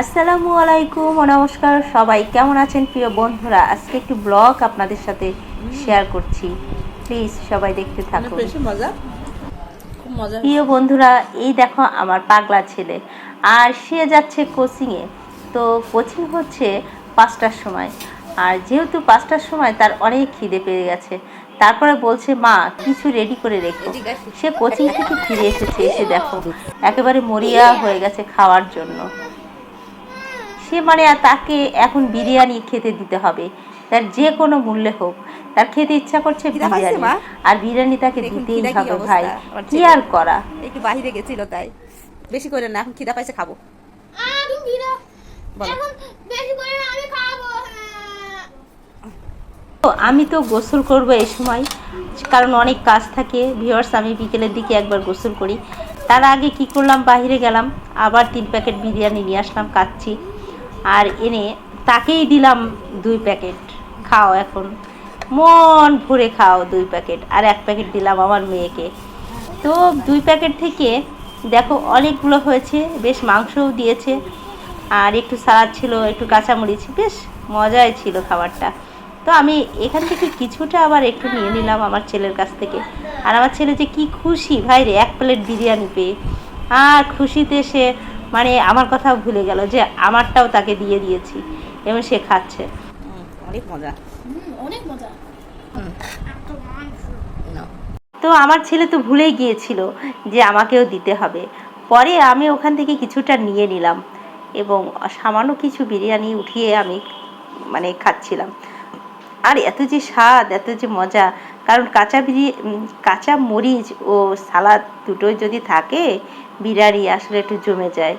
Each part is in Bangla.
আসসালামু আলাইকুম নমস্কার। সবাই কেমন আছেন প্রিয় বন্ধুরা? আজকে একটি ব্লগ আপনাদের সাথে শেয়ার করছি। প্লিজ সবাই দেখতে থাকুন। খুব মজা প্রিয় বন্ধুরা এই দেখো আমার পাগলা ছেলে। আর সে যাচ্ছে কোচিংয়ে তো কোচিং হচ্ছে পাঁচটার সময়। আর যেহেতু পাঁচটার সময় তার অনেক খিদে পেয়ে গেছে। তারপরে বলছে মা কিছু রেডি করে রেখো। সে কোচিং থেকে ফিরে এসেছে এসে দেখো। একেবারে মরিয়া হয়ে গেছে খাওয়ার জন্য। সে মানে আর তাকে এখন বিরিয়ানি খেতে দিতে হবে। তার যে কোনো মূল্যে হোক। তার খেতে ইচ্ছা করছে বিরিয়ানি। আর বিরিয়ানি তাকে দিতেই হবে ভাই। কি আর করা? একটু বাহিরে গেছিল তাই। বেশি করে না এখন খিদা পাইছে খাব। আমি বিরা এখন বেশি করে না আমি খাব। তো আমি তো গোসল করব এই সময়। কারণ অনেক কাজ থাকে। ভিওর্স আমি বিকেলের দিকে একবার গোসল করি। তার আগে কি করলাম? বাইরে গেলাম। আবার তিন প্যাকেট বিরিয়ানি নিয়ে আসলাম কাচ্ছি। আর এনে তাকেই দিলাম দুই প্যাকেট। খাও এখন। মন ভরে খাও দুই প্যাকেট। আর এক প্যাকেট দিলাম আমার মেয়েকে। তো দুই প্যাকেট থেকে দেখো অনেকগুলো হয়েছে। বেশ মাংসও দিয়েছে। আর একটু সালাদ ছিল, একটু কাঁচামরিচ। বেশ মজাই ছিল খাবারটা। তো আমি এখান থেকে কিছুটা আবার একটু নিয়ে নিলাম আমার ছেলের কাছ থেকে। আর আমার ছেলে যে কি খুশি। ভাই রে এক প্লেট বিরিয়ানি পেয়ে। আর খুশিতে সে মানে আমার কথা ভুলে গেল যে আমারটাও তাকে দিয়ে দিয়েছি এবং সে খাচ্ছে। অনেক মজা। অনেক। তো আমার ছেলে তো ভুলেই গিয়েছিল যে আমাকেও দিতে হবে। পরে আমি ওখান থেকে কিছুটা নিয়ে নিলাম এবং সামান্য কিছু বিরিয়ানি উঠিয়ে আমি মানে খাচ্ছিলাম। আর এত যে স্বাদ, এত যে মজা, কারণ কাঁচা বিরি কাঁচা মরিচ ও সালাদ দুটোই যদি থাকে, বিরিয়ানি আসলে একটু জমে যায়।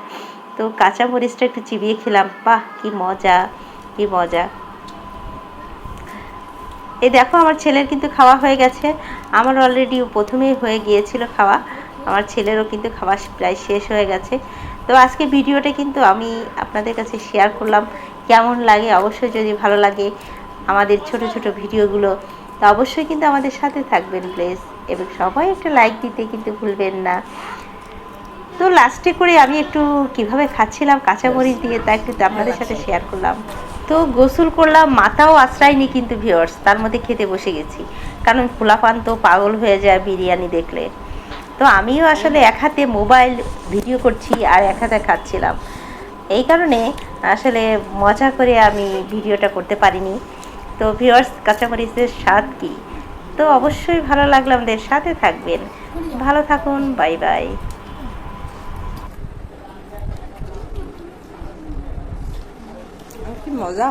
তো কাঁচা মরিচটা একটু চিবিয়ে খেলাম। বাহ, কি মজা কি মজা। এই দেখো, আমার ছেলের কিন্তু খাওয়া হয়ে গেছে। আমার অলরেডি প্রথমেই হয়ে গিয়েছিল খাওয়া। আমার ছেলেরও কিন্তু খাওয়া প্রায় শেষ হয়ে গেছে। তো আজকে ভিডিওটা কিন্তু আমি আপনাদের কাছে শেয়ার করলাম। কেমন লাগে? অবশ্যই যদি ভালো লাগে আমাদের ছোট ছোট ভিডিওগুলো তো অবশ্যই কিন্তু আমাদের সাথে থাকবেন প্লিজ এবং সবাই একটা লাইক দিতে কিন্তু ভুলবেন না। তো লাস্টে করে আমি একটু কীভাবে খাচ্ছিলাম কাঁচামরিচ দিয়ে তা একটু আপনাদের সাথে শেয়ার করলাম। তো গোসল করলাম মাথাও আশ্রয়নি কিন্তু ভিওর্স তার মধ্যে খেতে বসে গেছি। কারণ ফুলাপান তো পাগল হয়ে যায় বিরিয়ানি দেখলে। তো আমিও আসলে এক হাতে মোবাইল ভিডিও করছি আর এক হাতে খাচ্ছিলাম। এই কারণে আসলে মজা করে আমি ভিডিওটা করতে পারিনি। তো ভিওর্স কাঁচামরিচের স্বাদ কি? তো অবশ্যই ভালো লাগল আমাদের সাথে থাকবেন। ভালো থাকুন, বাই বাই। মজা।